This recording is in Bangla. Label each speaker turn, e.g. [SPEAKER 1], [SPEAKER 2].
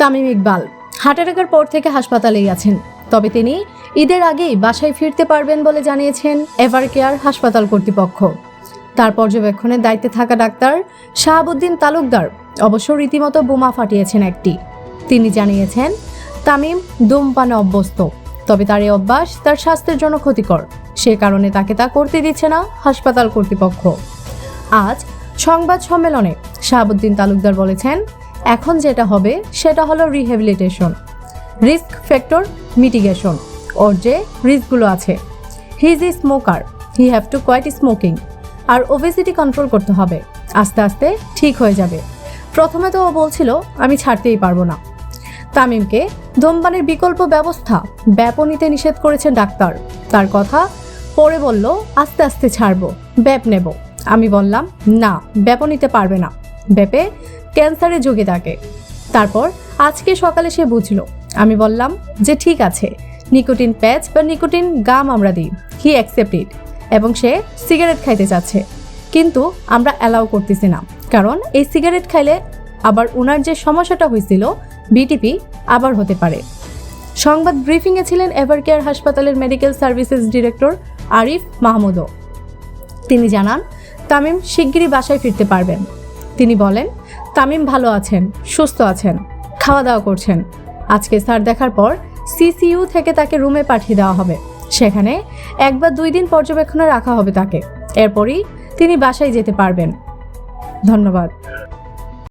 [SPEAKER 1] তামিম ইকবাল। হার্ট অ্যাটাকের পর থেকে হাসপাতালেই আছেন। তবে তিনি ঈদের আগেই বাসায় ফিরতে পারবেন বলে জানিয়েছেন এভার কেয়ার হাসপাতাল কর্তৃপক্ষ। তার পর্যবেক্ষণের দায়িত্বে থাকা ডাক্তার শাহাবুদ্দিন তালুকদার অবশ্য রীতিমতো বোমা ফাটিয়েছেন একটি। তিনি জানিয়েছেন, তামিম ধূমপানে অভ্যস্ত, তবে তার এই অভ্যাস তার স্বাস্থ্যের জন্য ক্ষতিকর। সে কারণে তাকে তা করতে দিচ্ছে না হাসপাতাল কর্তৃপক্ষ। আজ সংবাদ সম্মেলনে শাহাবুদ্দিন তালুকদার বলেছেন এখন যেটা হবে, সেটা হলো রিহ্যাবিলিটেশন রিস্ক ফ্যাক্টর মিটিগেশন ওর যে রিস্কগুলো আছে। He is a smoker he have to quit smoking R obesity control করতে হবে, আস্তে আস্তে ঠিক হয়ে যাবে। প্রথমে তো ও বলছিল, আমি ছাড়তেই পারব না। তামিমকে, ধূমপানের বিকল্প ব্যবস্থা, ব্যাপনীতে নিষেধ করেছেন ডাক্তার। তার কথা পরে বলল, আস্তে আস্তে ছাড়বো, ব্যাপ নেব। আমি বললাম, না ব্যাপও নিতে পারবে না। ব্যাপে ক্যান্সারে যোগে থাকে তারপর আজকে সকালে সে বুঝলো, আমি বললাম যে ঠিক আছে, নিকোটিন প্যাচ বা নিকোটিন গাম আমরা দিই, হি অ্যাকসেপ্ট ইট। এবং সে সিগারেট খাইতে চাচ্ছে কিন্তু আমরা অ্যালাউ করতেছি না, কারণ এই সিগারেট খাইলে আবার ওনার যে সমস্যাটা হয়েছিল, বিটিপি আবার হতে পারে। সংবাদ ব্রিফিংয়ে ছিলেন এভারকেয়ার হাসপাতালের মেডিকেল সার্ভিসেস ডিরেক্টর আরিফ মাহমুদও। তিনি জানান, তামিম শিগগিরই বাসায় ফিরতে পারবেন। তিনি বলেন, তামিম ভালো আছেন, সুস্থ আছেন খাওয়া দাওয়া করছেন। আজকে স্যার দেখার পর সিসিইউ থেকে তাকে রুমে পাঠিয়ে দেওয়া হবে। সেখানে একবার দুই দিন পর্যবেক্ষণে রাখা হবে তাকে। এরপরই তিনি বাসায় যেতে পারবেন। ধন্যবাদ।